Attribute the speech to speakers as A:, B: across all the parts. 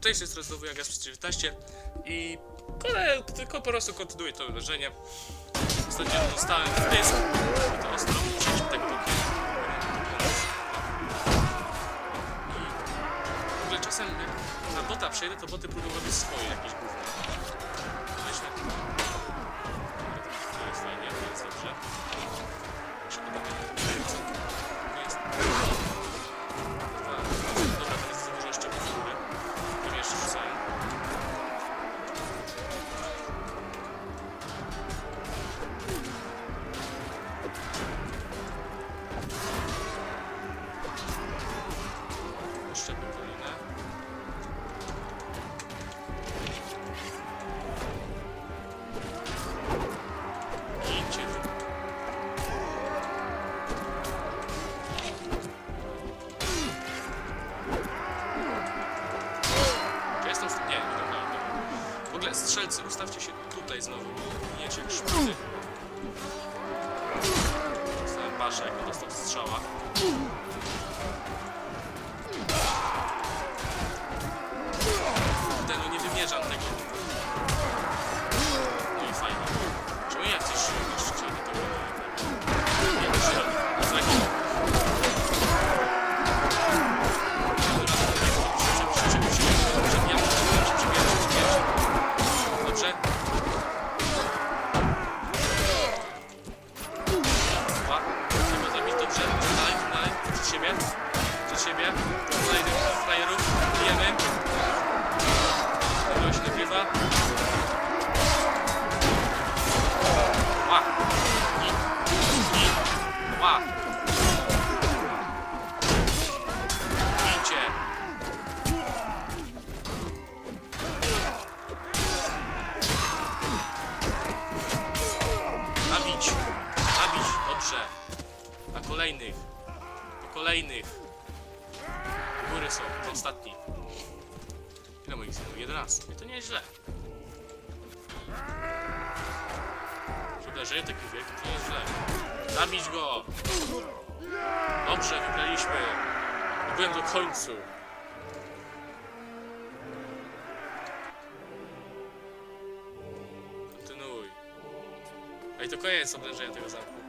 A: Tutaj jest znowu Jagas 19 i kole, tylko po prostu kontynuuję to wydarzenie. Ostatnio dostałem w dysk to ostro. Przejdźmy tego bokiem. I w ogóle czasem jak na bota przejdę, to boty próbują robić swoje jakieś gówno. Ustawcie się tutaj znowu. Bijecie jak szpity. Dostałem jak dostał strzała. Kolejnych. Na kolejnych. Góry są. To ostatni. Ile moich synów? 11. I to nieźle. Uderzenie taki wielki to nieźle. Zabić go! Dobrze, wygraliśmy. Byłem do końcu. Kontynuuj. Ej, to koniec oblężenia tego zamku.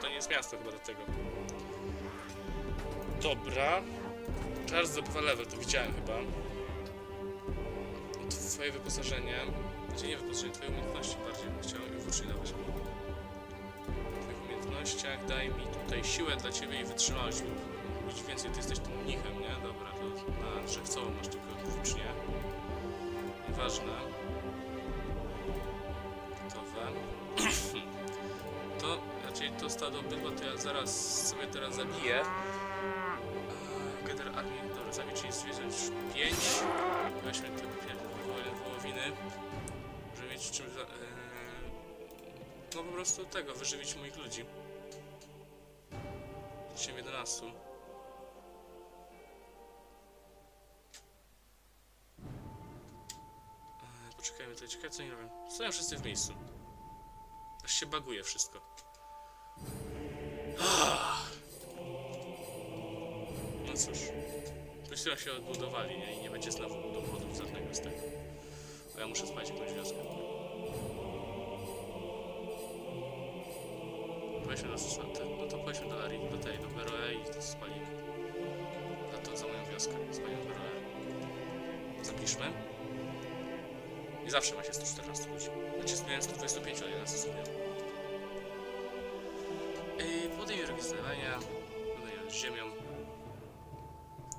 A: To nie jest miasto chyba do tego. Dobra. Charles zdobywa level, to widziałem chyba. Twoje wyposażenie. Gdzie nie wyposażenie, twoje umiejętności bardziej bym chciał wyuczyć dawać. W twoich umiejętnościach daj mi tutaj siłę dla ciebie i wytrzymałość. Być więcej, ty jesteś tym mnichem, nie? Dobra, to na drzewcową masz tylko włócznie. Nieważne. Stado bydła to ja zaraz sobie teraz zabiję. Eee, Gather Army, dobra, zabić czyli stwierdzić 5. Weźmy te wołowiny. Żeby mieć czym. za- eee, no po prostu tego, wyżywić moich ludzi. Dzisiaj 11. Eee, Poczekajmy tutaj, ciekawe co nie robią. Stoją wszyscy w miejscu. Aż się baguje wszystko. No cóż. Myślę, że się odbudowali, nie? I nie będzie znowu dowodów żadnego z tego. Bo ja muszę spać jakąś wioskę. Do te, no to powiedzmy do Ari, do tej, do Beroe i to spalimy. Za to za moją wioskę, spalimy Beroe. Zapiszmy. I zawsze ma się 114 ludzi. Znaczy miałem 125, ale 11 zmian. Yy, rogi zdawania, wydaje z ziemią.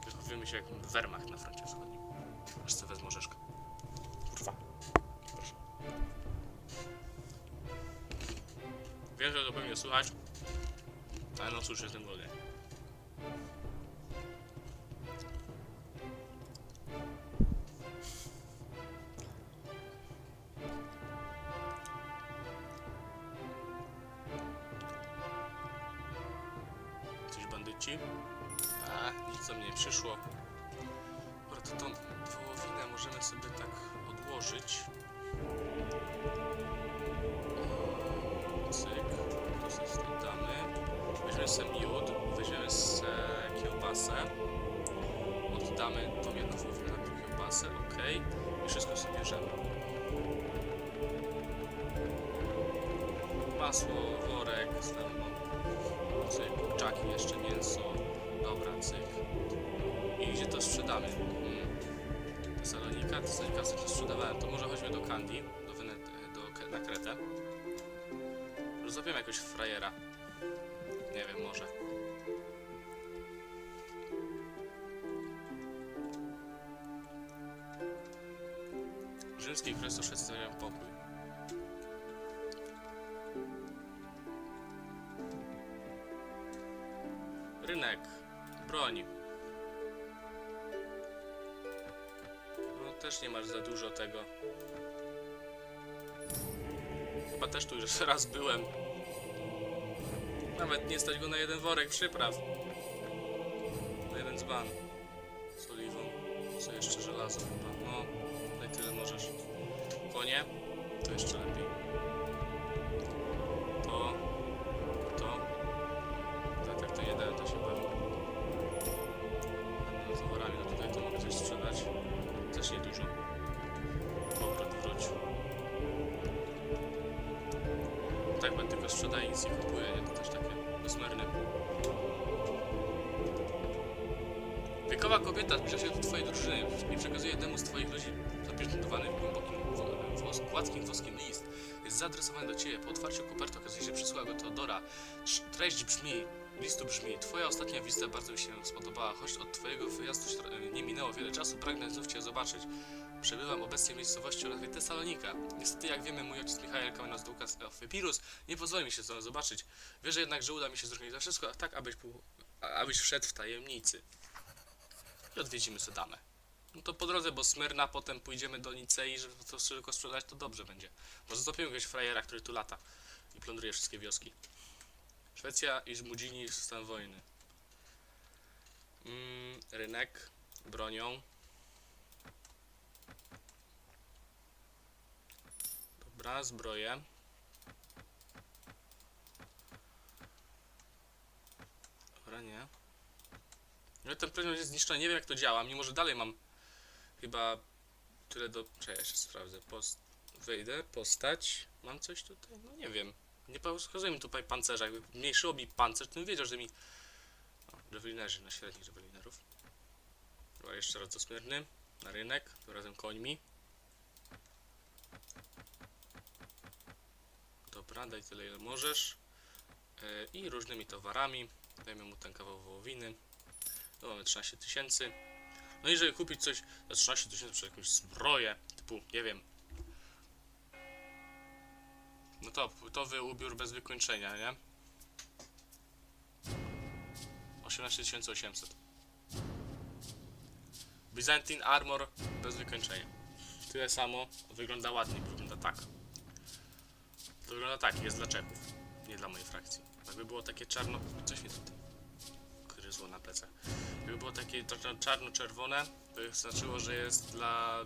A: Zachowujemy się jak Wehrmacht na froncie wschodnim. Aż sobie wezmę orzeszkę. Kurwa. Proszę. Wiem, że to pewnie słychać. Ale no cóż, jestem głodny. Masło, worek, tam kurczaki jeszcze, mięso, dobra, cyk. I gdzie to sprzedamy? Hmm. Tesalonika, Tesalonika sobie sprzedawałem, to może chodźmy do Candy, do, Wenet, do na Kretę. Złapiemy jakoś frajera. Nie wiem, może. Rzymski Chrystus przedstawiają pokój. Dużo tego. Chyba też tu już raz byłem. Nawet nie stać go na jeden worek przypraw. Na jeden dzban. Z oliwą. Co jeszcze żelazo chyba. No, daj tyle możesz. Konie? To jeszcze lepiej. Sprzedaje, nic nie kupuje, nie? Też takie bezmerne. Wiekowa kobieta zbliża się do twojej drużyny i przekazuje jednemu z twoich ludzi zapieczętowany w głębokim wo- wos, gładkim woskim list. Jest zaadresowany do ciebie. Po otwarciu koperty okazuje się, przysłała go Teodora. Treść brzmi, listu brzmi. Twoja ostatnia wizyta bardzo mi się spodobała. Choć od twojego wyjazdu nie minęło wiele czasu, pragnę znów cię zobaczyć. Przebywam obecnie w miejscowości o nazwie Tesalonika. Niestety, jak wiemy, mój ojciec Michael Kamenas Dukas Epirus nie pozwoli mi się z zobaczyć. Wierzę jednak, że uda mi się zorganizować wszystko, tak, abyś, był, abyś wszedł w tajemnicy. I odwiedzimy Sedamę. No to po drodze, bo Smyrna, potem pójdziemy do Nicei, żeby to tylko sprzedać, to dobrze będzie. Może złapiemy jakiegoś frajera, który tu lata i plądruje wszystkie wioski. Szwecja i Żmudzini stan wojny. Mm, rynek bronią. Dobra, zbroję. Dobra, nie. No ten predmiot jest zniszczony, nie wiem jak to działa, mimo że dalej mam chyba tyle do... Czekaj, jeszcze sprawdzę. Post... Wejdę, postać. Mam coś tutaj? No nie wiem. Nie pokazuje mi tutaj pancerza. Jakby mniejszyło mi pancerz, to bym wiedział, że mi... O, Jawelinerzy na średnich jawelinerów. Dobra, jeszcze raz do smyrny. Na rynek, razem końmi. Dobra, tyle ile możesz. E, I różnymi towarami. Dajmy mu ten kawał wołowiny. Tu mamy 13 tysięcy. No i żeby kupić coś za 13 tysięcy przez jakąś zbroję, typu, nie wiem. No to, to wy ubiór bez wykończenia, nie? 18 800. Byzantine Armor bez wykończenia. Tyle samo, wygląda ładnie, wygląda tak. To wygląda tak, jest dla Czechów, nie dla mojej frakcji. Jakby było takie czarno... Coś mnie tutaj gryzło na plecach. Jakby było takie czarno- czarno-czerwone, to znaczyło, że jest dla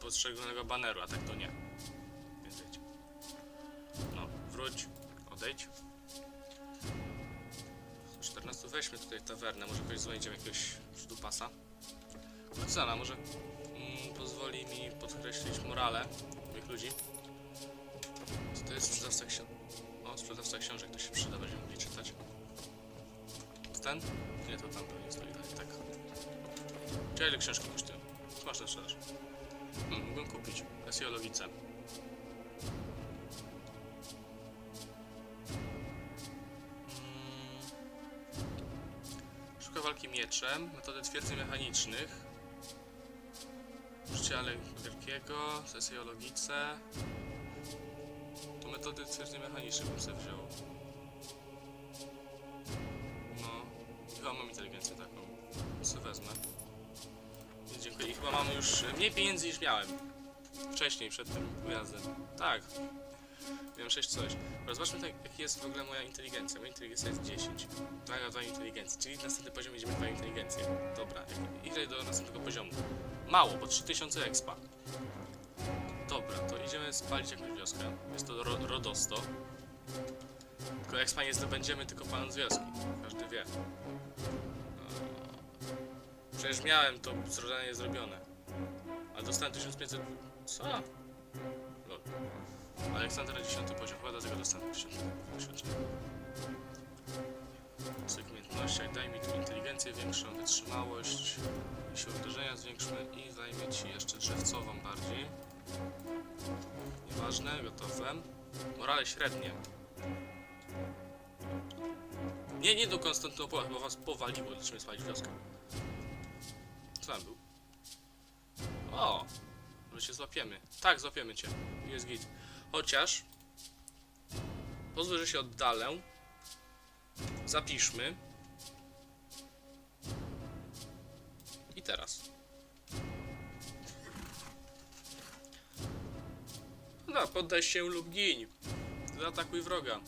A: poszczególnego baneru, a tak to nie. Więc wiecie. No, wróć, odejdź. 14 weźmy tutaj tawernę, może kogoś znajdziemy jakiegoś przydupasa. Cena może mm, pozwoli mi podkreślić morale moich ludzi. Co to jest sprzedawca książek? O, sprzedawca książek, to się przyda, będziemy mogli czytać. Ten? Nie, to tam pewnie stoi dalej, tak. Czy ile książki kosztują? Masz na sprzedaż? Hmm, mógłbym kupić. Esjologice. Mm. Szuka walki mieczem, metody twierdzy mechanicznych. Życie ale wielkiego, sesje o logice. To metody twierdzy mechanicznych bym sobie wziął. No, chyba mam inteligencję taką. Co wezmę. Dziękuję. I chyba mam już mniej pieniędzy niż miałem. Wcześniej, przed tym wyjazdem. Tak. Miałem 6 coś. Dobra, zobaczmy tak, jaki jest w ogóle moja inteligencja. Moja inteligencja jest 10. 2 na 2 inteligencji, czyli na następnym poziomie będziemy 2 inteligencję. Dobra, ile do następnego poziomu? Mało, bo 3000 expa. Dobra, to idziemy spalić jakąś wioskę. Jest to ro Rodosto. Tylko expa nie zdobędziemy, tylko z wioski. Każdy wie. Eee, Przecież miałem to zadanie zrobione. A do dostałem 1500... Co? Lol. Aleksander na 10 poziom, chyba dlatego dostałem 10 doświadczenia. W tych umiejętnościach daj mi tu inteligencję większą, wytrzymałość, siłę uderzenia zwiększmy i zajmie ci jeszcze drzewcową bardziej. Nieważne, gotowe. Morale średnie. Nie, nie do Konstantynopola, chyba was powaliło, zaczniemy spalić wioskę. Co tam był? O! Może cię złapiemy. Tak, złapiemy cię. Jest git. Chociaż... Pozwól, że się oddalę. Zapiszmy. I teraz. No, poddaj się lub gin. Zaatakuj wroga.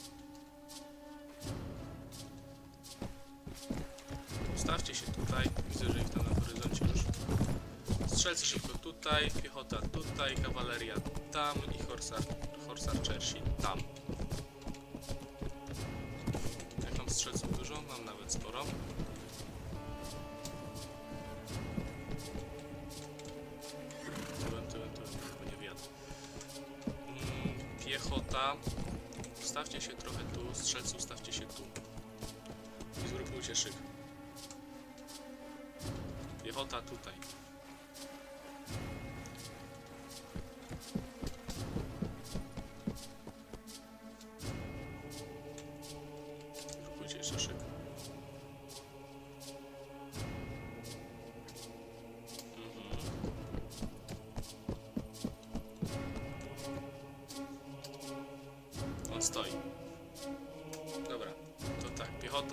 A: Ustawcie się tutaj. Widzę, że ich tam na horyzoncie już. Strzelcy szybko tutaj, piechota tutaj, kawaleria tam i horsar, horsarczersi tam. Jak mam strzelców dużo? Mam nawet sporo. Piechota. Ustawcie się trochę tu, strzelcy ustawcie się tu. I zgrupujcie szyk. Piechota tutaj.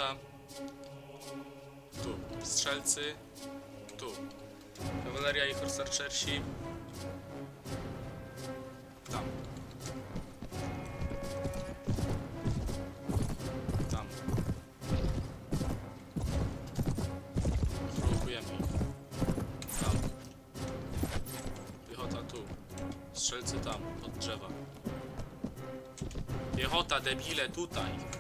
A: Piechota. Tu, strzelcy. Tu. Kawaleria i horsarczersi. Tam. Tam. Prowokujemy. Tam. Piechota tu. Strzelcy tam, od drzewa. Piechota, debile, tutaj.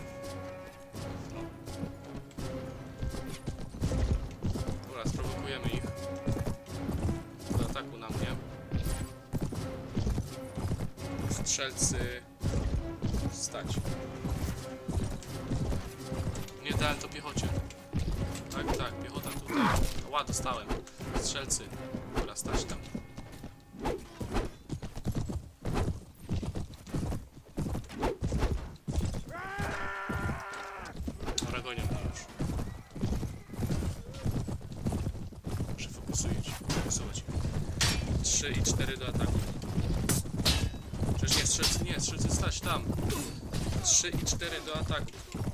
A: Strzelcy stać. Nie dałem to piechocie. Tak, tak, piechota tutaj. Ła, dostałem. Strzelcy. Dobra, stać tam. Dobra, gonią mnie już. Muszę fokusować, fokusować ich. 3 i 4 do ataku. Przecież nie, strzelcy nie, strzelcy stać tam. 3 i 4 do ataku.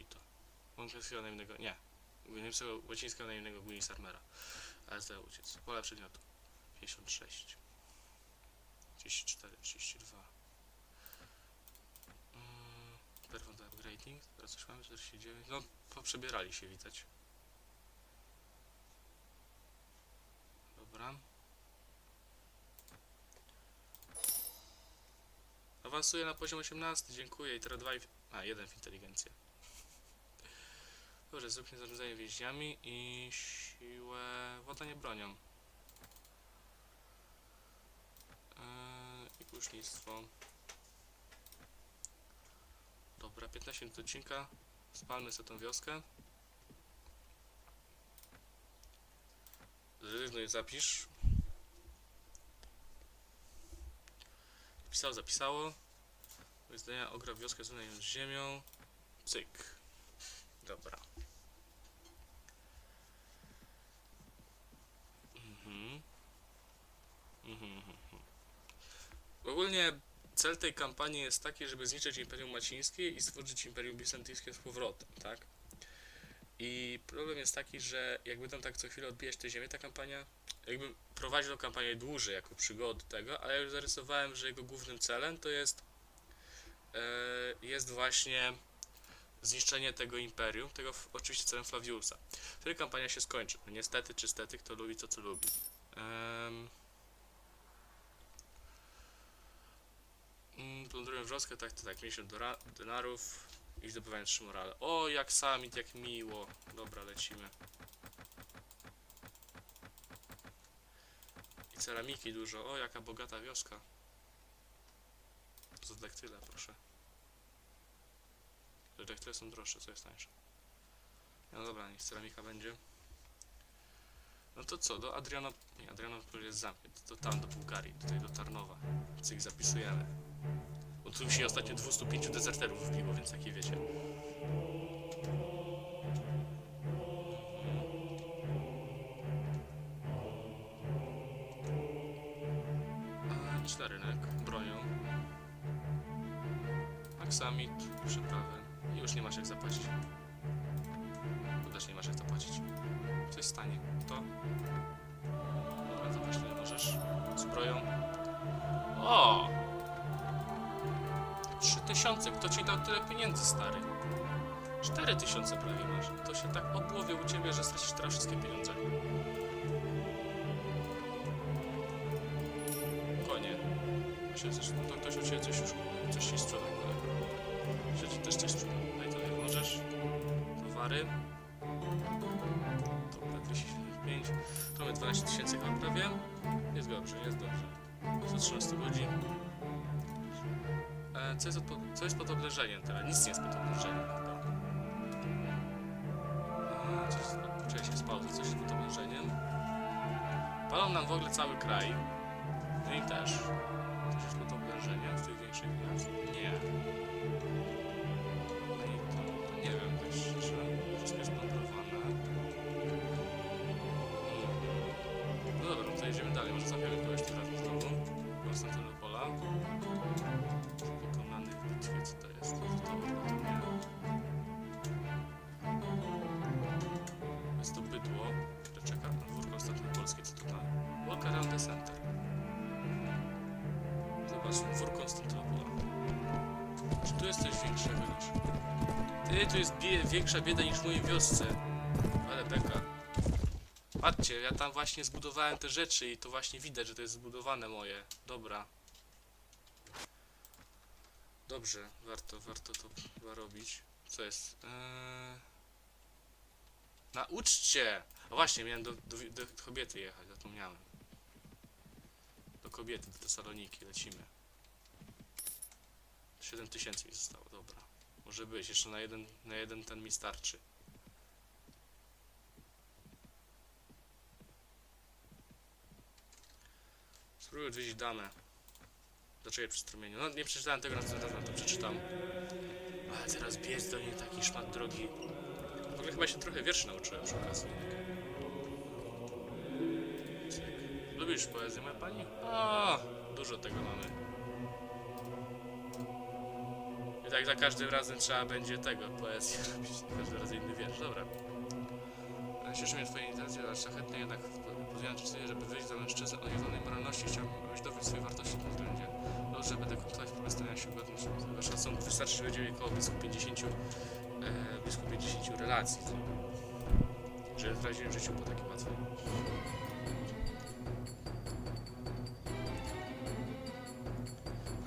A: Kogo zabito? Łączewskiego najemnego. Nie. Niemskiego, łacińskiego najemnego Guinness Armera. Ale zdaje uciec. Pola przedmiotu. 56. 34, 32. Mm, Performance upgrading. Teraz coś mamy? 49. No, poprzebierali się, widać. Dobra. Awansuję na poziom 18, dziękuję. I teraz dwa. i- A, jeden w inteligencję. Dobrze, zróbmy zarządzanie więźniami i siłę władania bronią. Eee, I kusznictwo. Dobra, 15 minut odcinka. Spalmy sobie tą wioskę. Zrezygnuj, zapisz. Pisało, zapisało. Zdania ogra wioskę z ziemią. Cyk. Dobra. Ogólnie cel tej kampanii jest taki, żeby zniszczyć Imperium Macińskie i stworzyć Imperium Bizantyjskie z powrotem, tak? I problem jest taki, że jak będą tak co chwilę odbijać te ziemię, ta kampania, jakby prowadził kampanię dłużej jako przygody tego, ale ja już zarysowałem, że jego głównym celem to jest e, jest właśnie zniszczenie tego imperium, tego oczywiście celem Flaviusa. Wtedy kampania się skończy. No niestety czy stety, kto lubi to, co lubi. Um, plądrują wrzoskę, tak, to tak, 50 dora- denarów i zdobywają 3 morale. O, jak summit, jak miło. Dobra, lecimy. I ceramiki dużo. O, jaka bogata wioska. To daktyle, proszę. Te daktyle są droższe, co jest tańsze. No dobra, niech ceramika będzie. No to co, do Adriano... Nie, Adrianopol jest zamknięty. To tam do Bułgarii, tutaj do Tarnowa. Cyk zapisujemy. Bo tu ostatnio 205 dezerterów wbiło, więc takie wiecie. Na rynek, bronią. Aksamit, przyprawy. I już nie masz jak zapłacić. Tu też nie masz jak zapłacić. Coś stanie. To. Dobra, właśnie nie możesz. 3000, kto ci dał tyle pieniędzy, stary? 4000 prawie masz. To się tak obłowie u ciebie, że stracisz teraz wszystkie pieniądze. Konie. Myślę, że to ktoś u ciebie coś już coś ci sprzedał. Że ci też coś sprzedał. Daj to jak możesz. Towary. Dobra, 275. Tu mamy 12 tysięcy chyba prawie. Jest dobrze, jest dobrze. Do 13 godzin. Co, jest od, co jest pod teraz? Nic nie jest pod oblężeniem chyba. Coś, poczekaj się pauzy, coś jest pod oblężeniem. Palą nam w ogóle cały kraj. No i też. Ty, tu jest bie większa bieda niż w mojej wiosce. Ale beka. Patrzcie, ja tam właśnie zbudowałem te rzeczy i to właśnie widać, że to jest zbudowane moje. Dobra. Dobrze, warto, warto to chyba robić. Co jest? Eee... Nauczcie! O właśnie, miałem do, do, do kobiety jechać, zapomniałem. Do kobiety, do Tesaloniki, lecimy. 7 tysięcy mi zostało, dobra. Może być, jeszcze na jeden, na jeden ten mi starczy. Spróbuję odwiedzić damę. Dlaczego przy strumieniu? No nie przeczytałem tego, następnym to przeczytam. Ale teraz biec do niej taki szmat drogi. W ogóle chyba się trochę wierszy nauczyłem przy okazji. Lubisz poezję, moja pani? O, dużo tego mamy. I tak za każdym razem trzeba będzie tego, poezję robić. Raz inny wiersz, dobra. Cieszy mnie twoje intencje, ale szlachetnie jednak podjąłem żeby wyjść za mężczyznę o niewolnej moralności. Chciałbym, abyś dowiedział swojej wartości w tym względzie. Dobrze, będę kontynuować próbę stawiania się godnym Wasz sąd wystarczy, że będziemy około blisko 50, e, blisko 50 relacji. Że w razie życiu było takie łatwe.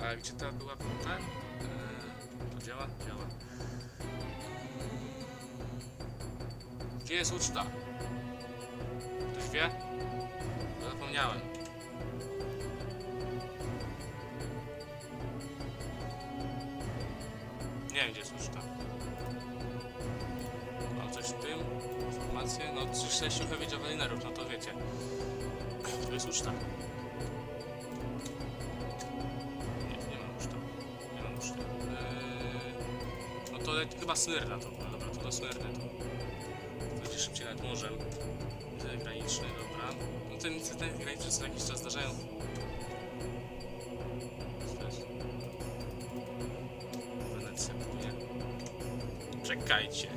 A: A gdzie ta była ten? Gdzie jest uczta? Ktoś wie? Zapomniałem. Nie wiem, gdzie jest uczta. Mam coś w tym? Informacje? No, 6 heavy javelinerów, no to wiecie. Tu jest uczta. Eee, no to chyba Smyrna to. No dobra, to do Smyrny to. Morzem. Ten graniczny, dobra. No ten incydent graniczny co jakiś czas zdarzają. Wenecja próbuje. Czekajcie.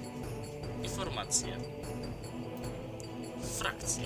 A: Informacje. Frakcje.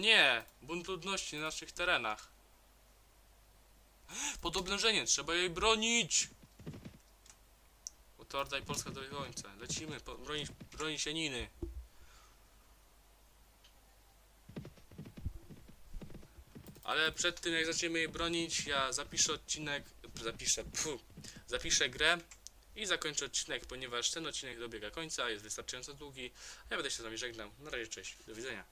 A: Nie! Bunt ludności na naszych terenach. Pod oblężenie, trzeba jej bronić! Oto Orda i Polska do końca. Lecimy, bronić, bronić Janiny. Ale przed tym jak zaczniemy jej bronić, ja zapiszę odcinek, zapiszę, pfu, zapiszę grę i zakończę odcinek, ponieważ ten odcinek dobiega końca, jest wystarczająco długi. Ja będę się z wami żegnał. Na razie, cześć, do widzenia.